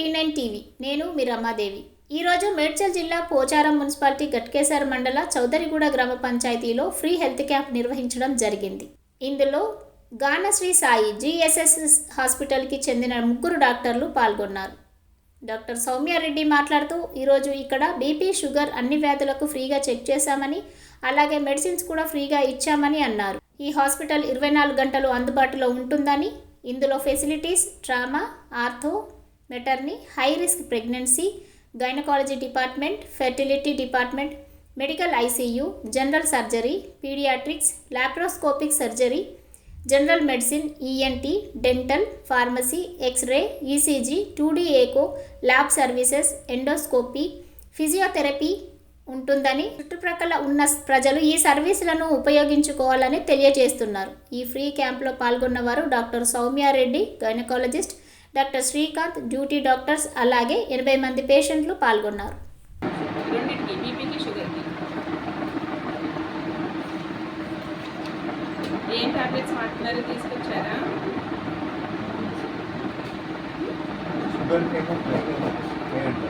T nine TV. నేను మీ రమాదేవి. ఈరోజు మేడ్చల్ జిల్లా పోచారం మున్సిపాలిటీ గట్కేసర్ మండల చౌదరిగూడ గ్రామ పంచాయతీలో ఫ్రీ హెల్త్ క్యాంప్ నిర్వహించడం జరిగింది. ఇందులో గానశ్రీ సాయి జిఎస్ఎస్ హాస్పిటల్కి చెందిన ముగ్గురు డాక్టర్లు పాల్గొన్నారు. డాక్టర్ సౌమ్యారెడ్డి మాట్లాడుతూ ఈరోజు ఇక్కడ బీపీ షుగర్ అన్ని వ్యాధులకు ఫ్రీగా చెక్ చేశామని అలాగే మెడిసిన్స్ కూడా ఫ్రీగా ఇచ్చామని అన్నారు. ఈ హాస్పిటల్ ఇరవై నాలుగు గంటలు అందుబాటులో ఉంటుందని ఇందులో facilities trauma ortho maternity high risk pregnancy gynaecology department fertility department medical ICU general surgery paediatrics laparoscopic surgery general medicine ENT dental pharmacy x-ray ECG two D echo lab services endoscopy physiotherapy ఉంటుందని చుట్టుప్రక్కల ఉన్న ప్రజలు ఈ సర్వీసులను ఉపయోగించుకోవాలని తెలియజేస్తున్నారు. ఈ free క్యాంప్లో పాల్గొన్న వారు doctor Soumya Reddy gynaecologist doctor Srikanth duty doctors అలాగే ఎనభై మంది పేషెంట్లు పాల్గొన్నారు. ఏం టాబ్లెట్స్ వాడుతున్నారు? తీసుకొచ్చారా షుగర్ కేమో వేయండి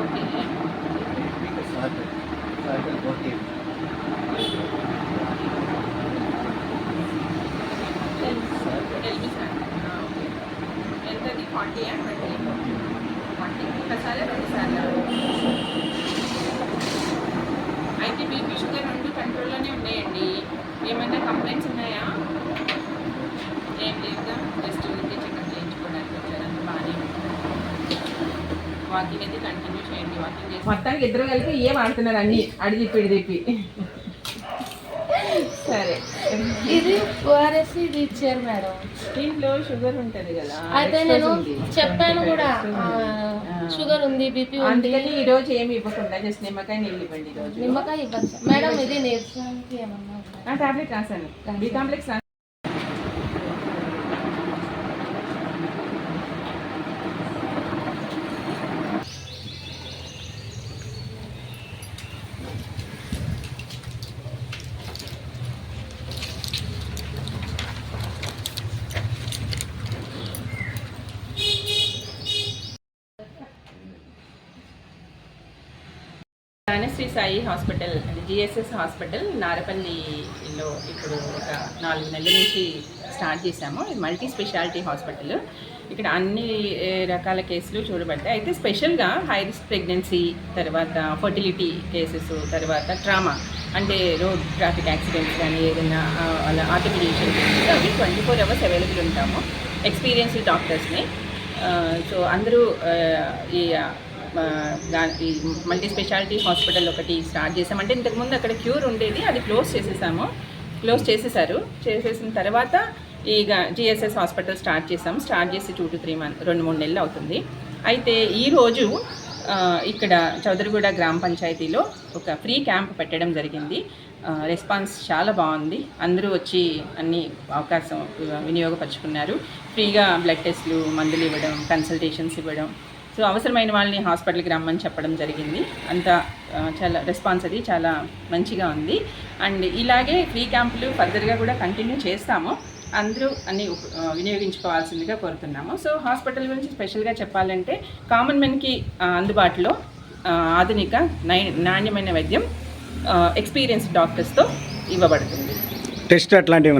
ఓకే మీకు sir sir okay LB sir okay ఎంతది and twenty forty ఒకసారి రెండుసార్లు అయితే బీపీ షుగర్ రెండు కంట్రోల్లోనే ఉన్నాయండి. ఏమైనా కంప్లైంట్స్ ఉన్నాయా? ఏం లేదా. జస్ట్ ఉంటే చెకప్ చేయించుకోవడానికి వచ్చారంత బాగానే వాకింగ్ అయితే కంటిన్యూ చేయండి. వాకింగ్ చేసి మొత్తానికి ఇద్దరు కలిపి ఏం వాడుతున్నారు అన్ని అడిగి పిడి తిప్పి. సరే. ఇది ఓఆర్ఎస్ ఇది ఇచ్చారు మేడం. దీంట్లో షుగర్ ఉంటుంది కదా. అయితే నేను. చెప్పాను కూడా. షుగర్ ఉంది బీపీ ఉంది. అందుకని ఈ రోజు ఏమి ఇవ్వకుండా జస్ట్ నిమ్మకాయ నీళ్ళు ఇవ్వండి ఈ రోజు. నిమ్మకాయ ఇవ్వచ్చు మేడం ఇది నీరసానికి ఏమన్నా టాబ్లెట్ రాశాను. బి కాంప్లెక్స్ రా- సాయి హాస్పిటల్ అది జిఎస్ఎస్ హాస్పిటల్ నారపల్లిలో ఇప్పుడు ఒక నాలుగు నెలల నుంచి స్టార్ట్ చేశాము. ఇది మల్టీ స్పెషాలిటీ హాస్పిటల్. ఇక్కడ అన్ని రకాల కేసులు చూడబడతాయి. అయితే స్పెషల్గా హై రిస్క్ ప్రెగ్నెన్సీ తర్వాత ఫర్టిలిటీ కేసెస్ తర్వాత ట్రామా అంటే రోడ్ ట్రాఫిక్ యాక్సిడెంట్స్ కానీ ఏదైనా అలా ఆర్టిఫిషియల్ కేసెస్ అవి ట్వంటీ ఫోర్ అవర్స్ అవైలబుల్ ఉంటాము. ఎక్స్పీరియన్స్డ్ డాక్టర్స్ని. సో అందరూ ఈ ఈ మల్టీ స్పెషాలిటీ హాస్పిటల్ ఒకటి స్టార్ట్ చేసాం. అంటే ఇంతకుముందు అక్కడ క్యూర్ ఉండేది అది క్లోజ్ చేసేసాము. క్లోజ్ చేసేసారు. చేసేసిన తర్వాత ఈ జిఎస్ఎస్ హాస్పిటల్ స్టార్ట్ చేసాం స్టార్ట్ చేసి టూ టు త్రీ మంత్ రెండు మూడు నెలలు అవుతుంది. అయితే ఈరోజు ఇక్కడ చౌదరిగూడ గ్రామ పంచాయతీలో ఒక ఫ్రీ క్యాంప్ పెట్టడం జరిగింది. రెస్పాన్స్ చాలా బాగుంది. అందరూ వచ్చి అన్ని అవకాశం వినియోగపరుచుకున్నారు. ఫ్రీగా బ్లడ్ టెస్ట్లు మందులు ఇవ్వడం కన్సల్టేషన్స్ ఇవ్వడం సో అవసరమైన వాళ్ళని హాస్పిటల్కి రమ్మని చెప్పడం జరిగింది. అంత చాలా రెస్పాన్స్ అది చాలా మంచిగా ఉంది. అండ్ ఇలాగే ఫ్రీ క్యాంపులు ఫర్దర్గా కూడా కంటిన్యూ చేస్తాము. అందరూ అన్ని వినియోగించుకోవాల్సిందిగా కోరుతున్నాము. సో హాస్పిటల్ గురించి స్పెషల్గా చెప్పాలంటే కామన్ మెన్కి అందుబాటులో ఆధునిక నై నాణ్యమైన వైద్యం ఎక్స్పీరియన్స్ డాక్టర్స్తో ఇవ్వబడుతుంది. టెస్ట్ అట్లాంటివి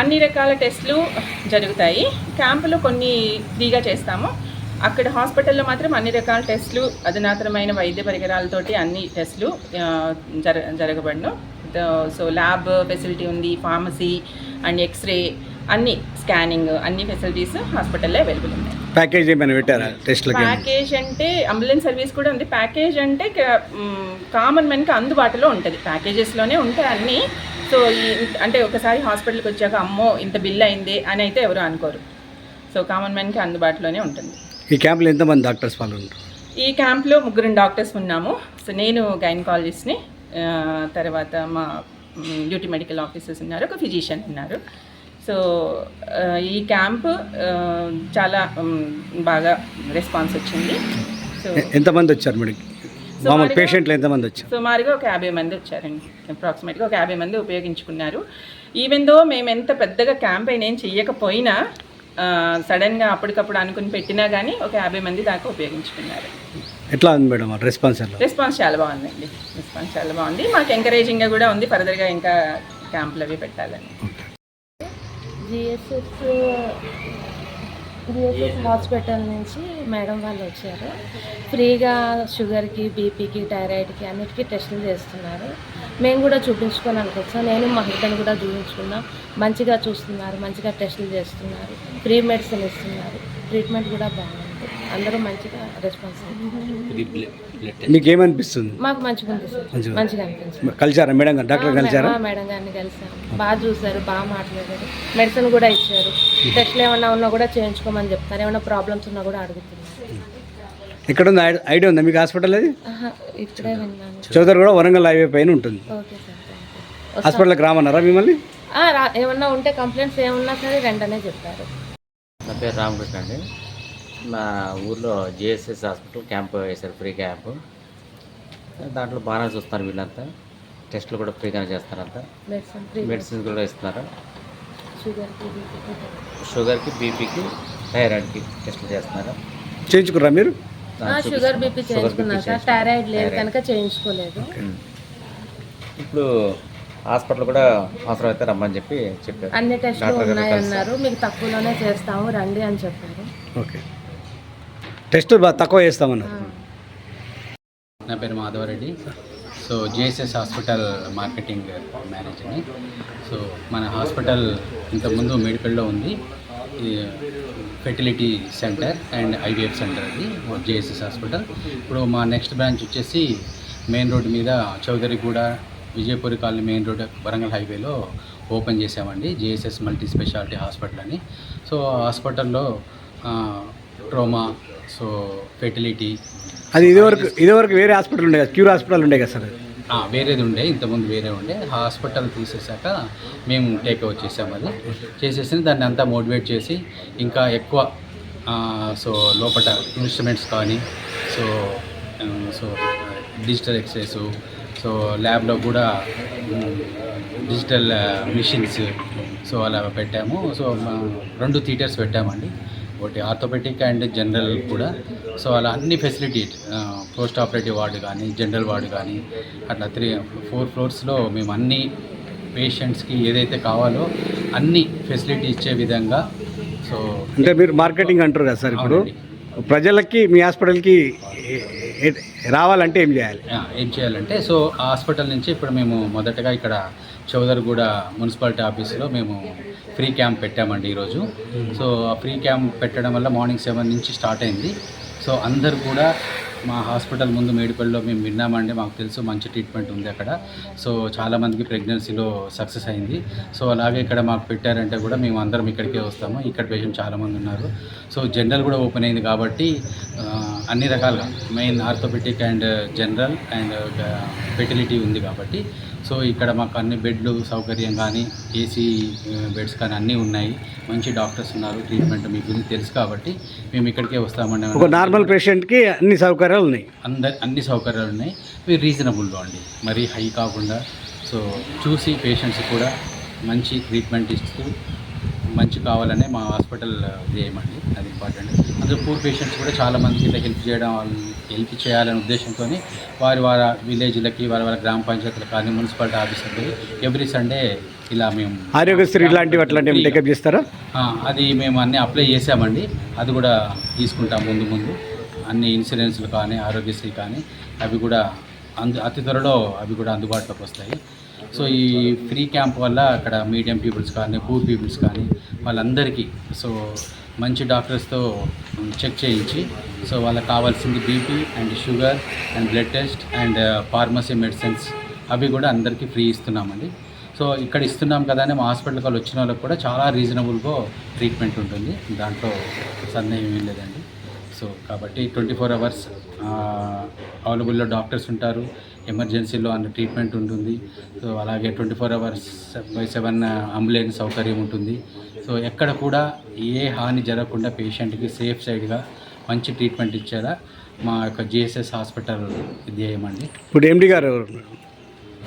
అన్ని రకాల టెస్టులు జరుగుతాయి. క్యాంపులో కొన్ని ఫ్రీగా చేస్తాము. అక్కడ హాస్పిటల్లో మాత్రం అన్ని రకాల టెస్టులు అధునాతనమైన వైద్య పరికరాలతోటి అన్ని టెస్టులు జర జరగబడును సో ల్యాబ్ ఫెసిలిటీ ఉంది ఫార్మసీ అండ్ ఎక్స్రే అన్ని స్కానింగ్ అన్ని ఫెసిలిటీస్ హాస్పిటల్లో అవైలబుల్ ఉన్నాయి. ప్యాకేజ్ ఏమైనా పెట్టారా టెస్ట్లకి? ప్యాకేజ్ అంటే అంబులెన్స్ సర్వీస్ కూడా ఉంది. ప్యాకేజ్ అంటే కామన్ మెన్కి అందుబాటులో ఉంటుంది. ప్యాకేజెస్లోనే ఉంటాయి అన్నీ. సో ఈ అంటే ఒకసారి హాస్పిటల్కి వచ్చాక అమ్మో ఇంత బిల్ అయింది అని అయితే ఎవరు అనుకోరు. సో కామన్ మ్యాన్కి అందుబాటులోనే ఉంటుంది. ఈ క్యాంప్లో ఎంతమంది డాక్టర్స్ పాల్గొంటారు? ఈ క్యాంప్లో ముగ్గురు డాక్టర్స్ ఉన్నాము. సో నేను గైనకాలజిస్ట్ని తర్వాత మా డ్యూటీ మెడికల్ ఆఫీసర్స్ ఉన్నారు ఒక ఫిజిషియన్ ఉన్నారు. సో ఈ క్యాంప్ చాలా బాగా రెస్పాన్స్ వచ్చింది. సో ఎంతమంది వచ్చారు మేడం మామూలు పేషెంట్లు ఎంతమంది వచ్చారు? సుమారుగా ఒక యాభై మంది వచ్చారండి. అప్రాక్సిమేట్గా ఒక యాభై మంది ఉపయోగించుకున్నారు. ఈవెన్ దో మేము ఎంత పెద్దగా క్యాంపెయిన్ ఏం చెయ్యకపోయినా సడన్గా అప్పటికప్పుడు అనుకుని పెట్టినా కానీ ఒక యాభై మంది దాకా ఉపయోగించుకున్నారు. ఎట్లా ఉంది మేడం రెస్పాన్స్ రెస్పాన్స్ చాలా బాగుందండి. రెస్పాన్స్ చాలా బాగుంది. మాకు ఎంకరేజింగ్గా కూడా ఉంది. ఫర్దర్గా ఇంకా క్యాంపులు అవి పెట్టాలని. జిఎస్ఎస్ బిఎస్ఎస్ హాస్పిటల్ నుంచి మేడం వాళ్ళు వచ్చారు. ఫ్రీగా షుగర్కి బీపీకి థైరాయిడ్కి అన్నిటికీ టెస్టులు చేస్తున్నారు. మేము కూడా చూపించుకోవాలని వచ్చాం నేను మా హస్బెండ్ కూడా చూపించుకున్నాం మంచిగా చూస్తున్నారు మంచిగా టెస్టులు చేస్తున్నారు. ఫ్రీ మెడిసిన్ ఇస్తున్నారు. ట్రీట్మెంట్ కూడా బాగుంది. అందరూ మంచిగా రెస్పాన్స్ మీకు ఏమనిపిస్తుంది మాకు మంచిగా సార్ మంచిగా. అనిపించింది. కలిసారా మేడం డాక్టర్ కలిసారా? ఆ, మేడం గారిని కలిసాను బాగా చూసారు బాగా మాట్లాడారు. మెడిసిన్ కూడా ఇచ్చారు. టెస్ట్లు ఏమన్నా ఉన్నా కూడా చేయించుకోమని చెప్తారు. ఏమైనా ప్రాబ్లమ్స్ ఉన్నా కూడా అడుగుతున్నారు. ఎక్కడ ఉంది ఐడియా ఉందా మీకు హాస్పిటల్ అది? విన్నాను. చౌదరి కూడా వరంగల్ హైవే పైన ఉంటుంది. ఓకే సార్ హాస్పిటల్కి రామన్నారా మిమ్మల్ని? ఏమన్నా ఉంటే కంప్లైంట్స్ ఏమన్నా సరే వెంటనే చెప్పారు నా పేరు రామకృష్ణ అండి. మా ఊర్లో జిఎస్ఎస్ హాస్పిటల్ క్యాంప్ వేశారు ఫ్రీ క్యాంప్. దాంట్లో బాగానే చూస్తున్నారు వీళ్ళంతా. టెస్టులు కూడా ఫ్రీగానే ఫ్రీ. మెడిసిన్స్ కూడా ఇస్తున్నారు. షుగర్కి బీపీకి థైరాయిడ్కి టెస్టులు చేస్తున్నారు. చేయించుకుర్రా మీరు? ఆ, షుగర్ బీపీ చేయించుకున్నాను సార్. థైరాయిడ్ లేదు కనుక చేయించుకోలేదు. ఇప్పుడు హాస్పిటల్ కూడా అవసరమైతే రమ్మని చెప్పి చెప్పారు. అన్ని టెస్టులు డాక్టర్ గారు ఉన్నాయి కలిసి. అన్నారు మీకు తక్కువలోనే చేస్తాము రండి అని చెప్పారు. ఓకే. టెస్ట్ బాగా తక్కువ చేస్తామన్నారు. నా పేరు Madhavareddy. So JSS hospital marketing మేనేజర్ని. సో మన హాస్పిటల్ ఇంతకుముందు మేడిపల్లిలో ఉంది. Fertility centre and IVF centre అది జేఎస్ఎస్ హాస్పిటల్. ఇప్పుడు మా నెక్స్ట్ బ్రాంచ్ వచ్చేసి మెయిన్ రోడ్ మీద Chowdariguda Vijayapuri colony main road Warangal హైవేలో ఓపెన్ చేసామండి జేఎస్ఎస్ మల్టీ స్పెషాలిటీ హాస్పిటల్ అని. సో ఆ హాస్పిటల్లో ట్రోమా సో ఫెర్టిలిటీ అది ఇదివరకు ఇదివరకు వేరే హాస్పిటల్ ఉండే కదా క్యూర్ హాస్పిటల్ ఉండే కదా సార్ వేరేది ఉండే ఇంతకుముందు వేరే ఉండే. హాస్పిటల్ తీసేసాక మేము టేక్ ఓవర్ చేసాము అది. చేసేసి దాన్ని అంతా మోటివేట్ చేసి ఇంకా ఎక్కువ సో లోపల ఇన్స్ట్రుమెంట్స్ కానీ so so digital excise so ల్యాబ్లో కూడా డిజిటల్ మిషన్స్ సో అలా పెట్టాము. సో రెండు థియేటర్స్ పెట్టామండి. ఒకటి ఆర్థోపెటిక్ అండ్ జనరల్ కూడా సో అలా అన్ని ఫెసిలిటీ పోస్ట్ ఆపరేటివ్ వార్డు కానీ జనరల్ వార్డు కానీ అట్లా త్రీ ఫోర్ ఫ్లోర్స్లో మేము అన్ని పేషెంట్స్కి ఏదైతే కావాలో అన్ని ఫెసిలిటీ ఇచ్చే విధంగా సో అంటే మీరు మార్కెటింగ్ అంటారు కదా సార్ ఇప్పుడు. ప్రజలకి మీ హాస్పిటల్కి రావాలంటే ఏం చేయాలి? ఏం చేయాలంటే సో ఆ హాస్పిటల్ నుంచి ఇప్పుడు మేము మొదటగా ఇక్కడ చౌదరిగూడ మున్సిపాలిటీ ఆఫీస్లో మేము ఫ్రీ క్యాంప్ పెట్టామండి ఈరోజు. సో ఆ ఫ్రీ క్యాంప్ పెట్టడం వల్ల మార్నింగ్ సెవెన్ నుంచి స్టార్ట్ అయింది. సో అందరు కూడా మా హాస్పిటల్ ముందు మేడిపల్లిలో మేము విన్నామండి మాకు తెలుసు మంచి ట్రీట్మెంట్ ఉంది అక్కడ. సో చాలామందికి ప్రెగ్నెన్సీలో సక్సెస్ అయింది. సో అలాగే ఇక్కడ మాకు పెట్టారంటే కూడా మేము అందరం ఇక్కడికే వస్తాము. ఇక్కడ పేషెంట్ చాలామంది ఉన్నారు. సో జనరల్ కూడా ఓపెన్ అయింది కాబట్టి అన్ని రకాలుగా. Main orthopaedic and general and fertility ఉంది కాబట్టి. సో ఇక్కడ మాకు అన్ని బెడ్లు సౌకర్యం కానీ ఏసీ బెడ్స్ కానీ అన్నీ ఉన్నాయి. మంచి డాక్టర్స్ ఉన్నారు. ట్రీట్మెంట్ మీ గురించి తెలుసు కాబట్టి మేము ఇక్కడికే వస్తామండి. ఒక నార్మల్ పేషెంట్కి అన్ని సౌకర్యాలు ఉన్నాయి. అందరి అన్ని సౌకర్యాలు ఉన్నాయి. మీరు రీజనబుల్లో అండి. మరీ హై కాకుండా. సో చూసి పేషెంట్స్ కూడా మంచి ట్రీట్మెంట్ ఇస్తూ మంచి కావాలనే మా హాస్పిటల్ చేయమండి. అది ఇంపార్టెంట్ అందులో పూర్ పేషెంట్స్ కూడా చాలా మందికి ఇట్లా హెల్ప్ చేయడం హెల్ప్ చేయాలనే ఉద్దేశంతో వారి వారి విలేజ్లకి వారి వారి గ్రామ పంచాయతీలకు కానీ మున్సిపాలిటీ ఆఫీసర్లు ఎవ్రీ సండే ఇలా మేము ఆరోగ్యశ్రీ ఇలాంటివి అట్లాంటివి టేకప్ చేస్తారా? అది మేము అన్నీ అప్లై చేసామండి. అది కూడా తీసుకుంటాం ముందు ముందు. అన్ని ఇన్సూరెన్స్లు కానీ ఆరోగ్యశ్రీ కానీ అవి కూడా అందు అతి త్వరలో అవి కూడా అందుబాటులోకి వస్తాయి. సో ఈ ఫ్రీ క్యాంప్ వల్ల అక్కడ మీడియం పీపుల్స్ కానీ పూర్ పీపుల్స్ కానీ వాళ్ళందరికీ సో మంచి డాక్టర్స్తో చెక్ చేయించి సో వాళ్ళకి కావాల్సింది BP and sugar and blood test and pharmacy medicines అవి కూడా అందరికీ ఫ్రీ ఇస్తున్నామండి. సో ఇక్కడ ఇస్తున్నాం కదా అని మా హాస్పిటల్కి వాళ్ళు వచ్చిన వాళ్ళకి కూడా చాలా రీజనబుల్గా ట్రీట్మెంట్ ఉంటుంది. దాంట్లో సందేహం ఏమీ లేదండి. సో కాబట్టి ట్వంటీ ఫోర్ అవర్స్ అవైలబుల్లో డాక్టర్స్ ఉంటారు. ఎమర్జెన్సీలో అన్న ట్రీట్మెంట్ ఉంటుంది. సో అలాగే twenty four hours by seven ambulance సౌకర్యం ఉంటుంది. సో ఎక్కడ కూడా ఏ హాని జరగకుండా పేషెంట్కి సేఫ్ సైడ్గా మంచి ట్రీట్మెంట్ ఇచ్చేలా మా యొక్క జిఎస్ఎస్ హాస్పిటల్ ధ్యేయమండి ఇప్పుడు ఎండి గారు ఎవరు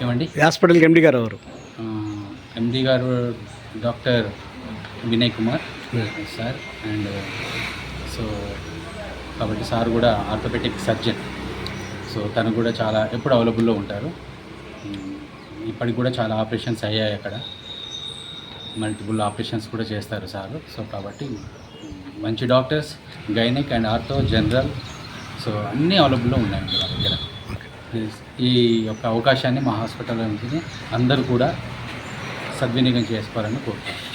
ఏమండి? హాస్పిటల్కి ఎండి గారు ఎవరు? ఎండి గారు doctor Vinay Kumar sir. And so కాబట్టి సార్ కూడా ఆర్థోపెటిక్ సర్జన్. సో తను కూడా చాలా ఎప్పుడు అవైలబుల్లో ఉంటారు. ఇప్పటికి కూడా చాలా ఆపరేషన్స్ అయ్యాయి అక్కడ. మల్టిపుల్ ఆపరేషన్స్ కూడా చేస్తారు సార్. సో కాబట్టి మంచి doctors gynaec and ortho general. So అన్నీ అవైలబుల్లో ఉన్నాయి మా దగ్గర ఈ యొక్క అవకాశాన్ని మా హాస్పిటల్ నుంచి అందరూ కూడా సద్వినియోగం చేసుకోవాలని కోరుతున్నాను